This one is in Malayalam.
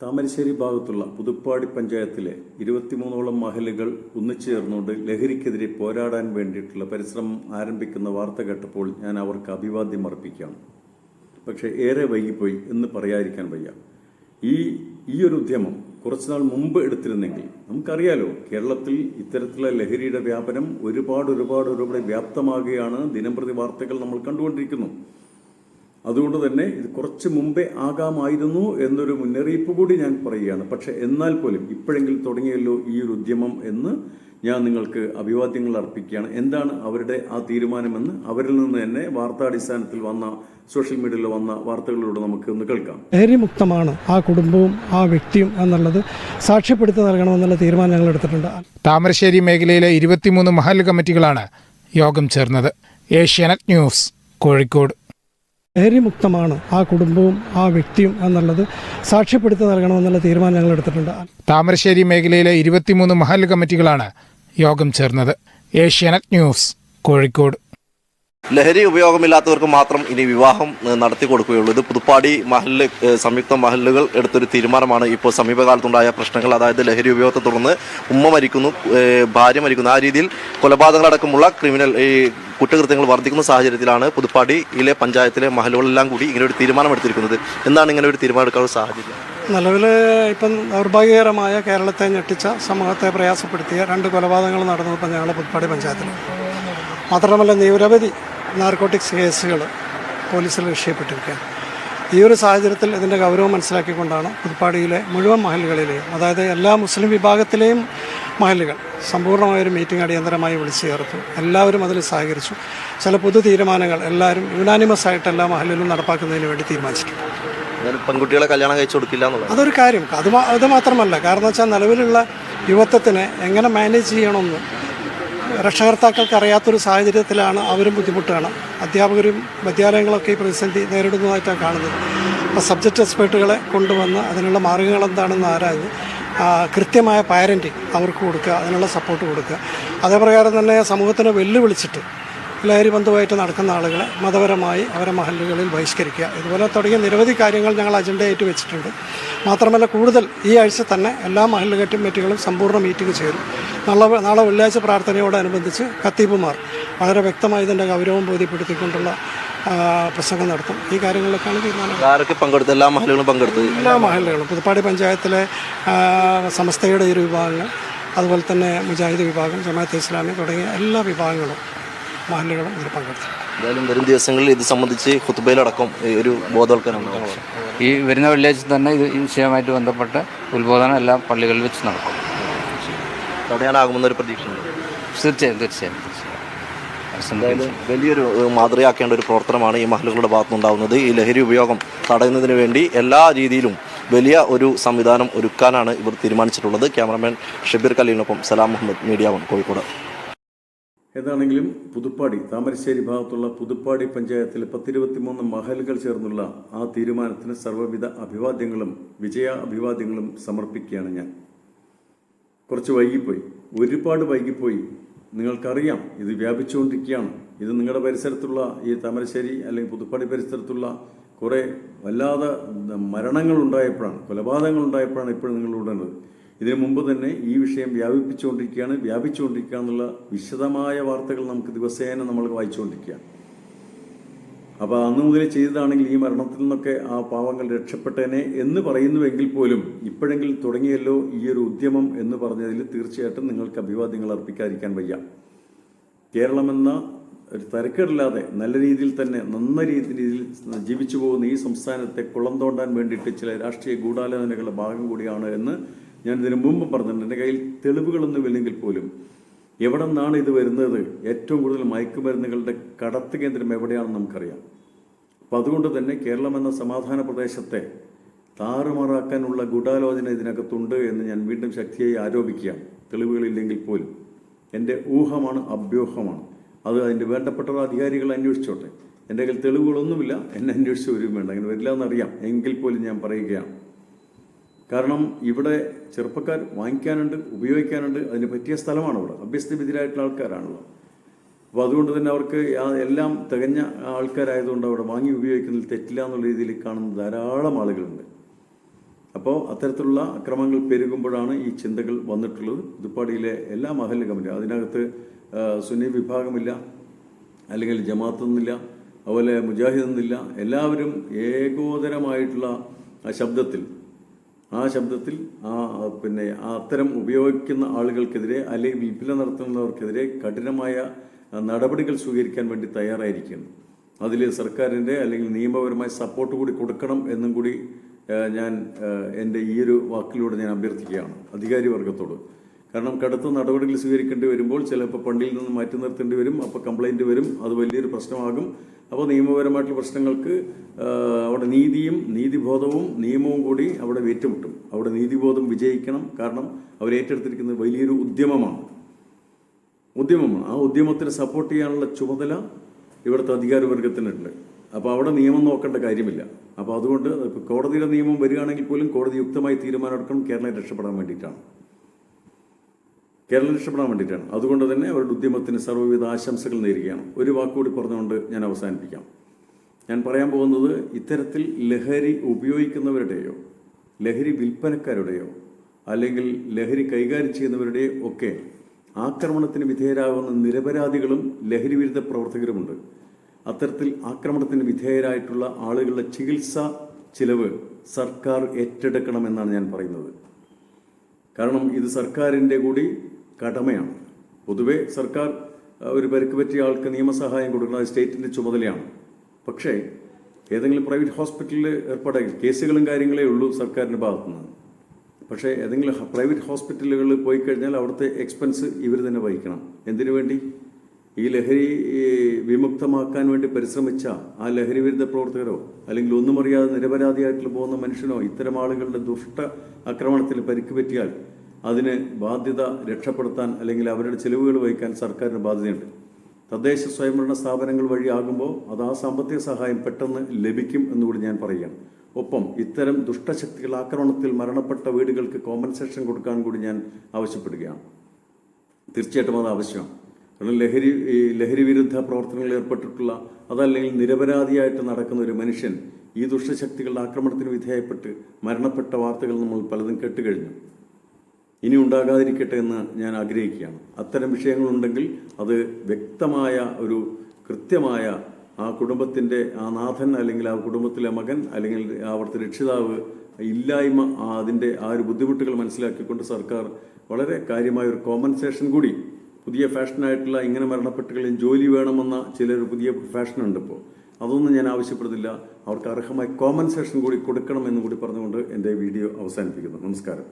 താമരശ്ശേരി ഭാഗത്തുള്ള പുതുപ്പാടി പഞ്ചായത്തിലെ ഇരുപത്തിമൂന്നോളം മഹലുകൾ ഒന്നിച്ചുചേർന്നുകൊണ്ട് ലഹരിക്കെതിരെ പോരാടാൻ വേണ്ടിയിട്ടുള്ള പരിശ്രമം ആരംഭിക്കുന്ന വാർത്ത കേട്ടപ്പോൾ ഞാൻ അവർക്ക് അഭിവാദ്യം അർപ്പിക്കാം പക്ഷേ ഏറെ വൈകിപ്പോയി എന്ന് പറയാതിരിക്കാൻ വയ്യ. ഈ ഈ ഒരു ഉദ്യമം കുറച്ചുനാൾ മുമ്പ് എടുത്തിരുന്നെങ്കിൽ നമുക്കറിയാലോ കേരളത്തിൽ ഇത്തരത്തിലുള്ള ലഹരിയുടെ വ്യാപനം ഒരുപാട് ഒരുപാട് ഒരുപാട് വ്യാപ്തമാകുകയാണ് ദിനംപ്രതി വാർത്തകൾ നമ്മൾ കണ്ടുകൊണ്ടിരിക്കുന്നു. അതുകൊണ്ട് തന്നെ ഇത് കുറച്ച് മുമ്പേ ആകാമായിരുന്നു എന്നൊരു മുന്നറിയിപ്പ് കൂടി ഞാൻ പറയുകയാണ്. പക്ഷെ എന്നാൽ പോലും ഇപ്പോഴെങ്കിലും തുടങ്ങിയല്ലോ ഈ ഒരു ഉദ്യമം എന്ന് ഞാൻ നിങ്ങൾക്ക് അഭിവാദ്യങ്ങൾ അർപ്പിക്കുകയാണ്. എന്താണ് അവരുടെ ആ തീരുമാനമെന്ന് അവരിൽ നിന്ന് തന്നെ വാർത്താടിസ്ഥാനത്തിൽ വന്ന സോഷ്യൽ മീഡിയയിൽ വന്ന വാർത്തകളിലൂടെ നമുക്ക് ഒന്ന് കേൾക്കാം. ധൈര്യമുക്തമാണ് ആ കുടുംബവും ആ വ്യക്തിയും എന്നുള്ളത് സാക്ഷ്യപ്പെടുത്തി നൽകണമെന്നുള്ള തീരുമാനം ഞങ്ങൾ എടുത്തിട്ടുണ്ട്. താമരശ്ശേരി മേഖലയിലെ ഇരുപത്തിമൂന്ന് മഹൽ കമ്മിറ്റികളാണ് യോഗം ചേർന്നത്. ഏഷ്യാനെറ്റ് ന്യൂസ് കോഴിക്കോട്. ലഹരിമുക്തമാണ് ആ കുടുംബവും ആ വ്യക്തിയും എന്നുള്ളത് സാക്ഷ്യപ്പെടുത്തി നൽകണമെന്നുള്ള തീരുമാനം ഞങ്ങൾ എടുത്തിട്ടുണ്ട്. താമരശ്ശേരി മേഖലയിലെ ഇരുപത്തിമൂന്ന് മഹൽ കമ്മിറ്റികളാണ് യോഗം ചേർന്നത്. ഏഷ്യാനെറ്റ് ന്യൂസ് കോഴിക്കോട്. ലഹരി ഉപയോഗമില്ലാത്തവർക്ക് മാത്രം ഇനി വിവാഹം നടത്തി കൊടുക്കുകയുള്ളൂ. ഇത് പുതുപ്പാടി മഹൽ ഏഹ്, സംയുക്ത മഹലുകൾ എടുത്തൊരു തീരുമാനമാണ്. ഇപ്പോൾ സമീപകാലത്തുണ്ടായ പ്രശ്നങ്ങൾ അതായത് ലഹരി ഉപയോഗത്തെ തുടർന്ന് ഉമ്മ മരിക്കുന്നു ഭാര്യ മരിക്കുന്നു. ആ രീതിയിൽ കൊലപാതകങ്ങളടക്കമുള്ള ക്രിമിനൽ ഈ കുറ്റകൃത്യങ്ങൾ വർദ്ധിക്കുന്ന സാഹചര്യത്തിലാണ് പുതുപ്പാടിയിലെ പഞ്ചായത്തിലെ മഹലുകളെല്ലാം കൂടി ഇങ്ങനെ ഒരു തീരുമാനം എടുത്തിരിക്കുന്നത് എന്താണ് ഇങ്ങനെ ഒരു തീരുമാനം എടുക്കാനുള്ള സാഹചര്യം? നിലവിൽ ഇപ്പം ദൗർഭാഗ്യകരമായ കേരളത്തെ ഞെട്ടിച്ച സമൂഹത്തെ പ്രയാസപ്പെടുത്തിയ രണ്ട് കൊലപാതകങ്ങൾ നടന്നത് ഇപ്പം ഞങ്ങളുടെ പുതുപ്പാടി പഞ്ചായത്തിൽ മാത്രമല്ല നിരവധി നാർക്കോട്ടിക്സ് കേസുകൾ പോലീസിൽ രക്ഷപ്പെട്ടിരിക്കുകയാണ് ഈ ഒരു സാഹചര്യത്തിൽ ഇതിന്റെ ഗൗരവം മനസ്സിലാക്കിക്കൊണ്ടാണ് പുതുപ്പാടിയിലെ മുഴുവൻ മഹലുകളിലെയും അതായത് എല്ലാ മുസ്ലിം വിഭാഗത്തിലെയും മഹലുകൾ സമ്പൂർണമായൊരു മീറ്റിംഗ് അടിയന്തരമായി വിളിച്ചു ചേർത്തു. എല്ലാവരും അതിൽ സഹകരിച്ചു. ചില പൊതു തീരുമാനങ്ങൾ എല്ലാവരും യുനാനിമസ് ആയിട്ട് എല്ലാ മഹലിലും നടപ്പാക്കുന്നതിന് വേണ്ടി തീരുമാനിച്ചിട്ടുണ്ട്. പെൺകുട്ടികളെ കല്യാണം കഴിച്ചു കൊടുക്കില്ല അതൊരു കാര്യം. അത് അത് മാത്രമല്ല. കാരണം വെച്ചാൽ നിലവിലുള്ള യുവത്വത്തിനെ എങ്ങനെ മാനേജ് ചെയ്യണമെന്ന് രക്ഷകർത്താക്കൾക്ക് അറിയാത്തൊരു സാഹചര്യത്തിലാണ് അവരും ബുദ്ധിമുട്ടാണ് അധ്യാപകരും വിദ്യാലയങ്ങളൊക്കെ ഈ പ്രതിസന്ധി നേരിടുന്നതായിട്ടാണ് കാണുന്നത്. അപ്പോൾ സബ്ജക്റ്റ് എക്സ്പേർട്ടുകളെ കൊണ്ടുവന്ന് അതിനുള്ള മാർഗങ്ങൾ എന്താണെന്ന് ആരാഞ്ഞ് കൃത്യമായ പാരന്റിങ് അവർക്ക് കൊടുക്കുക അതിനുള്ള സപ്പോർട്ട് കൊടുക്കുക. അതേപ്രകാരം തന്നെ സമൂഹത്തിനെ വെല്ലുവിളിച്ചിട്ട് ലഹരി ബന്ധുവായിട്ട് നടക്കുന്ന ആളുകളെ മതപരമായി അവരെ മഹല്ലുകളിൽ ബഹിഷ്കരിക്കുക. ഇതുപോലെ തുടങ്ങിയ നിരവധി കാര്യങ്ങൾ ഞങ്ങൾ അജണ്ടയായിട്ട് വെച്ചിട്ടുണ്ട്. മാത്രമല്ല കൂടുതൽ ഈ ആഴ്ച തന്നെ എല്ലാ മഹല്ല് കമ്മിറ്റികളും സമ്പൂർണ മീറ്റിംഗ് ചേരും. നാളെ നാളെ വെള്ളിയാഴ്ച പ്രാർത്ഥനയോടനുബന്ധിച്ച് ഖത്തീബുമാർ വളരെ വ്യക്തമായി ഇതിന്റെ ഗൗരവം ബോധ്യപ്പെടുത്തിക്കൊണ്ടുള്ള പ്രസംഗം നടത്തും. ഈ കാര്യങ്ങളിലൊക്കെയാണ് തീരുമാനം. ആരൊക്കെ പങ്കെടുത്ത്? എല്ലാ മഹലുകളും പങ്കെടുത്തു. എല്ലാ മഹലുകളും പുതുപ്പാടി പഞ്ചായത്തിലെ സമസ്തയുടെ ഒരു വിഭാഗങ്ങൾ അതുപോലെ തന്നെ മുജാഹിദ് വിഭാഗം ജമാഅത്ത് ഇസ്ലാമി തുടങ്ങിയ എല്ലാ വിഭാഗങ്ങളും മഹലുകളും ഇതിൽ പങ്കെടുത്തു എന്തായാലും വരും ദിവസങ്ങളിൽ ഇത് സംബന്ധിച്ച് ഹുത്തുബയിലടക്കം ഈ ഒരു ബോധവൽക്കരണം. ഈ വരുന്ന വെള്ളിയാഴ്ച തന്നെ ഇത് ഈ വിഷയവുമായിട്ട് ബന്ധപ്പെട്ട് ഉത്ബോധനം എല്ലാ പള്ളികളിൽ വെച്ച് നടക്കും. തടയാനാകുമെന്നൊരു പ്രതീക്ഷയുണ്ട്. തീർച്ചയായും തീർച്ചയായും തീർച്ചയായും. എന്തായാലും വലിയൊരു മാതൃയാക്കേണ്ട മാതൃകയാക്കേണ്ട ഒരു പ്രവർത്തനമാണ് ഈ മഹലുകളുടെ ഭാഗത്തുനിന്നുണ്ടാവുന്നത്. ഈ ലഹരി ഉപയോഗം തടയുന്നതിന് വേണ്ടി എല്ലാ രീതിയിലും വലിയ ഒരു സംവിധാനം ഒരുക്കാനാണ് ഇവർ തീരുമാനിച്ചിട്ടുള്ളത്. ക്യാമറമാൻ ഷബീർ കലീലിനൊപ്പം സലാം മുഹമ്മദ് മീഡിയ വൺ കോഴിക്കോട്. ഏതാണെങ്കിലും പുതുപ്പാടി താമരശ്ശേരി ഭാഗത്തുള്ള പുതുപ്പാടി പഞ്ചായത്തിലെ പത്തിരുപത്തിമൂന്ന് മഹലുകൾ ചേർന്നുള്ള ആ തീരുമാനത്തിന് സർവവിധ അഭിവാദ്യങ്ങളും വിജയ അഭിവാദ്യങ്ങളും സമർപ്പിക്കുകയാണ് ഞാൻ. കുറച്ച് വൈകിപ്പോയി. ഒരുപാട് വൈകിപ്പോയി. നിങ്ങൾക്കറിയാം ഇത് വ്യാപിച്ചുകൊണ്ടിരിക്കുകയാണ്. ഇത് നിങ്ങളുടെ പരിസരത്തുള്ള ഈ താമരശ്ശേരി അല്ലെങ്കിൽ പുതുപ്പാടി പരിസരത്തുള്ള കുറേ വല്ലാതെ മരണങ്ങൾ ഉണ്ടായപ്പോഴാണ് കൊലപാതകങ്ങൾ ഉണ്ടായപ്പോഴാണ് ഇപ്പോഴും നിങ്ങൾ ഉടനത് ഇതിനു മുമ്പ് തന്നെ ഈ വിഷയം വ്യാപിപ്പിച്ചുകൊണ്ടിരിക്കുകയാണ് വ്യാപിച്ചുകൊണ്ടിരിക്കുക എന്നുള്ള വിശദമായ വാർത്തകൾ നമുക്ക് ദിവസേന നമ്മൾ വായിച്ചുകൊണ്ടിരിക്കുകയാണ്. അപ്പോൾ അന്ന് മുതൽ ചെയ്തതാണെങ്കിൽ ഈ മരണത്തിൽ നിന്നൊക്കെ ആ പാവങ്ങൾ രക്ഷപ്പെട്ടേനെ എന്ന് പറയുന്നുവെങ്കിൽ പോലും ഇപ്പോഴെങ്കിലും തുടങ്ങിയല്ലോ ഈ ഒരു ഉദ്യമം എന്ന് പറഞ്ഞതിൽ തീർച്ചയായിട്ടും നിങ്ങൾക്ക് അഭിവാദ്യങ്ങൾ അർപ്പിക്കാതിരിക്കാൻ വയ്യ. കേരളമെന്ന ഒരു തരക്കേടില്ലാതെ നല്ല രീതിയിൽ തന്നെ നന്ന രീതിയിൽ ജീവിച്ചു പോകുന്ന ഈ സംസ്ഥാനത്തെ കുളം തോണ്ടാൻ വേണ്ടിയിട്ട് ചില രാഷ്ട്രീയ ഗൂഢാലോചനകളുടെ ഭാഗം കൂടിയാണ് എന്ന് ഞാൻ ഇതിനു മുമ്പ് പറഞ്ഞിട്ടുണ്ട്. എന്റെ കയ്യിൽ തെളിവുകളൊന്നും ഇല്ലെങ്കിൽ പോലും എവിടെ നിന്നാണ് ഇത് വരുന്നത്? ഏറ്റവും കൂടുതൽ മയക്കുമരുന്നുകളുടെ കടത്ത് കേന്ദ്രം എവിടെയാണെന്ന് നമുക്കറിയാം. അപ്പം അതുകൊണ്ട് തന്നെ കേരളം എന്ന സമാധാന പ്രദേശത്തെ താറുമാറാക്കാനുള്ള ഗൂഢാലോചന ഇതിനകത്തുണ്ട് എന്ന് ഞാൻ വീണ്ടും ശക്തിയായി ആരോപിക്കുകയാണ്. തെളിവുകളില്ലെങ്കിൽ പോലും. എന്റെ ഊഹമാണ് അഭ്യൂഹമാണ്. അത് അതിന്റെ വേണ്ടപ്പെട്ട അധികാരികൾ അന്വേഷിച്ചോട്ടെ. എന്റെ കയ്യിൽ തെളിവുകളൊന്നുമില്ല. എന്നെ അന്വേഷിച്ച് വരും വേണ്ട. അങ്ങനെ വരില്ല എന്നറിയാം. എങ്കിൽ പോലും ഞാൻ പറയുകയാണ്. കാരണം ഇവിടെ ചെറുപ്പക്കാർ വാങ്ങിക്കാനുണ്ട് ഉപയോഗിക്കാനുണ്ട്. അതിന് പറ്റിയ സ്ഥലമാണ് ഇവിടെ അഭ്യസ്തവിധിരായിട്ടുള്ള ആൾക്കാരാണല്ലോ. അപ്പോൾ അതുകൊണ്ട് തന്നെ അവർക്ക് എല്ലാം തികഞ്ഞ ആൾക്കാരായതുകൊണ്ട് അവിടെ വാങ്ങി ഉപയോഗിക്കുന്നതിൽ തെറ്റില്ല എന്നുള്ള രീതിയിൽ കാണുന്ന ധാരാളം ആളുകളുണ്ട്. അപ്പോൾ അത്തരത്തിലുള്ള അക്രമങ്ങൾ പെരുകുമ്പോഴാണ് ഈ ചിന്തകൾ വന്നിട്ടുള്ളത്. പുതുപ്പാടിയിലെ എല്ലാ മഹല്ല് കമ്മിറ്റി അതിനകത്ത് സുന്നി വിഭാഗമില്ല അല്ലെങ്കിൽ ജമാഅത്ത് എന്നില്ല അതുപോലെ മുജാഹിദ് എന്നില്ല എല്ലാവരും ഏകോദരമായിട്ടുള്ള ആ ശബ്ദത്തിൽ ആ ശബ്ദത്തിൽ ആ പിന്നെ അത്തരം ഉപയോഗിക്കുന്ന ആളുകൾക്കെതിരെ അല്ലെങ്കിൽ വിൽപ്പന നടത്തുന്നവർക്കെതിരെ കഠിനമായ നടപടികൾ സ്വീകരിക്കാൻ വേണ്ടി തയ്യാറായിരിക്കുന്നു. അതിൽ സർക്കാരിന്റെ അല്ലെങ്കിൽ നിയമപരമായ സപ്പോർട്ട് കൂടി കൊടുക്കണം എന്നും കൂടി ഞാൻ എന്റെ ഈ ഒരു വാക്കിലൂടെ ഞാൻ അഭ്യർത്ഥിക്കുകയാണ് അധികാരി വർഗത്തോട് കാരണം കടുത്ത നടപടികൾ സ്വീകരിക്കേണ്ടി വരുമ്പോൾ ചിലപ്പോൾ പണ്ടിയിൽ നിന്ന് മാറ്റി നിർത്തേണ്ടി വരും അപ്പോൾ കംപ്ലൈന്റ് വരും അത് വലിയൊരു പ്രശ്നമാകും. അപ്പോൾ നിയമപരമായിട്ടുള്ള പ്രശ്നങ്ങൾക്ക് അവിടെ നീതിയും നീതിബോധവും നിയമവും കൂടി അവിടെ ഏറ്റുമുട്ടും. അവിടെ നീതിബോധം വിജയിക്കണം. കാരണം അവർ ഏറ്റെടുത്തിരിക്കുന്നത് വലിയൊരു ഉദ്യമമാണ്. ഉദ്യമമാണ്. ആ ഉദ്യമത്തിന് സപ്പോർട്ട് ചെയ്യാനുള്ള ചുമതല ഇവിടുത്തെ അധികാരവർഗത്തിനുണ്ട്. അപ്പോൾ അവിടെ നിയമം നോക്കേണ്ട കാര്യമില്ല. അപ്പോൾ അതുകൊണ്ട് കോടതിയുടെ നിയമം വരികയാണെങ്കിൽ പോലും കോടതി യുക്തമായി തീരുമാനമെടുക്കണം. കേരളം രക്ഷപ്പെടാൻ വേണ്ടിയിട്ടാണ്. കേരളം രക്ഷപ്പെടാൻ വേണ്ടിയിട്ടാണ്. അതുകൊണ്ട് തന്നെ അവരുടെ ഉദ്യമത്തിന് സർവവിധ ആശംസകൾ നേരുകയാണ്. ഒരു വാക്കുകൂടി പറഞ്ഞുകൊണ്ട് ഞാൻ അവസാനിപ്പിക്കാം. ഞാൻ പറയാൻ പോകുന്നത് ഇത്തരത്തിൽ ലഹരി ഉപയോഗിക്കുന്നവരുടെയോ ലഹരി വിൽപ്പനക്കാരുടെയോ അല്ലെങ്കിൽ ലഹരി കൈകാര്യം ചെയ്യുന്നവരുടെയോ ഒക്കെ ആക്രമണത്തിന് വിധേയരാകുന്ന നിരപരാധികളും ലഹരിവിരുദ്ധ പ്രവർത്തകരുമുണ്ട്. അത്തരത്തിൽ ആക്രമണത്തിന് വിധേയരായിട്ടുള്ള ആളുകളുടെ ചികിത്സ ചിലവ് സർക്കാർ ഏറ്റെടുക്കണമെന്നാണ് ഞാൻ പറയുന്നത്. കാരണം ഇത് സർക്കാരിന്റെ കൂടി കടമയാണ്. പൊതുവെ സർക്കാർ ഒരു പരിക്ക് പറ്റിയ ആൾക്ക് നിയമസഹായം കൊടുക്കുന്നത് സ്റ്റേറ്റിന്റെ ചുമതലയാണ്. പക്ഷേ ഏതെങ്കിലും പ്രൈവറ്റ് ഹോസ്പിറ്റലിൽ ഏർപ്പാടാക്കി കേസുകളും കാര്യങ്ങളേ ഉള്ളൂ സർക്കാരിന്റെ ഭാഗത്തുനിന്ന്. പക്ഷേ ഏതെങ്കിലും പ്രൈവറ്റ് ഹോസ്പിറ്റലുകളിൽ പോയി കഴിഞ്ഞാൽ അവിടുത്തെ എക്സ്പെൻസ് ഇവർ തന്നെ വഹിക്കണം. എന്തിനു വേണ്ടി? ഈ ലഹരി വിമുക്തമാക്കാൻ വേണ്ടി പരിശ്രമിച്ച ആ ലഹരി വിരുദ്ധ പ്രവർത്തകരോ അല്ലെങ്കിൽ ഒന്നും അറിയാതെ നിരപരാധിയായിട്ട് പോകുന്ന മനുഷ്യനോ ഇത്തരം ആളുകളുടെ ദുഷ്ട ആക്രമണത്തിൽ പരിക്ക് പറ്റിയാൽ അതിന് ബാധ്യത രക്ഷപ്പെടുത്താൻ അല്ലെങ്കിൽ അവരുടെ ചെലവുകൾ വഹിക്കാൻ സർക്കാരിന് ബാധ്യതയുണ്ട്. തദ്ദേശ സ്വയംഭരണ സ്ഥാപനങ്ങൾ വഴിയാകുമ്പോൾ അത് ആ സാമ്പത്തിക സഹായം പെട്ടെന്ന് ലഭിക്കും എന്നുകൂടി ഞാൻ പറയുകയാണ്. ഒപ്പം ഇത്തരം ദുഷ്ടശക്തികൾ ആക്രമണത്തിൽ മരണപ്പെട്ട വീടുകൾക്ക് കോമ്പൻസേഷൻ കൊടുക്കാൻ കൂടി ഞാൻ ആവശ്യപ്പെടുകയാണ്. തീർച്ചയായിട്ടും അത് ആവശ്യമാണ്. കാരണം ലഹരി ഈ ലഹരി വിരുദ്ധ പ്രവർത്തനങ്ങളിൽ ഏർപ്പെട്ടിട്ടുള്ള അതല്ലെങ്കിൽ നിരപരാധിയായിട്ട് നടക്കുന്ന ഒരു മനുഷ്യൻ ഈ ദുഷ്ടശക്തികളുടെ ആക്രമണത്തിന് വിധേയപ്പെട്ട് മരണപ്പെട്ട വാർത്തകൾ നമ്മൾ പലതും കേട്ടുകഴിഞ്ഞു. ഇനി ഉണ്ടാകാതിരിക്കട്ടെ എന്ന് ഞാൻ ആഗ്രഹിക്കുകയാണ്. അത്തരം വിഷയങ്ങളുണ്ടെങ്കിൽ അത് വ്യക്തമായ ഒരു കൃത്യമായ ആ കുടുംബത്തിന്റെ ആ നാഥൻ അല്ലെങ്കിൽ ആ കുടുംബത്തിലെ മകൻ അല്ലെങ്കിൽ അവിടുത്തെ രക്ഷിതാവ് ഇല്ലായ്മ അതിന്റെ ആ ഒരു ബുദ്ധിമുട്ടുകൾ മനസ്സിലാക്കിക്കൊണ്ട് സർക്കാർ വളരെ കാര്യമായ ഒരു കോമ്പൻസേഷൻ കൂടി പുതിയ ഫാഷനായിട്ടുള്ള ഇങ്ങനെ മരണപ്പെട്ടുകളിൽ ജോലി വേണമെന്ന ചിലർ പുതിയ ഫാഷനുണ്ട് ഇപ്പോൾ അതൊന്നും ഞാൻ ആവശ്യപ്പെടുന്നില്ല. അവർക്ക് അർഹമായ കോമ്പൻസേഷൻ കൂടി കൊടുക്കണമെന്ന് കൂടി പറഞ്ഞുകൊണ്ട് എന്റെ വീഡിയോ അവസാനിപ്പിക്കുന്നു. നമസ്കാരം.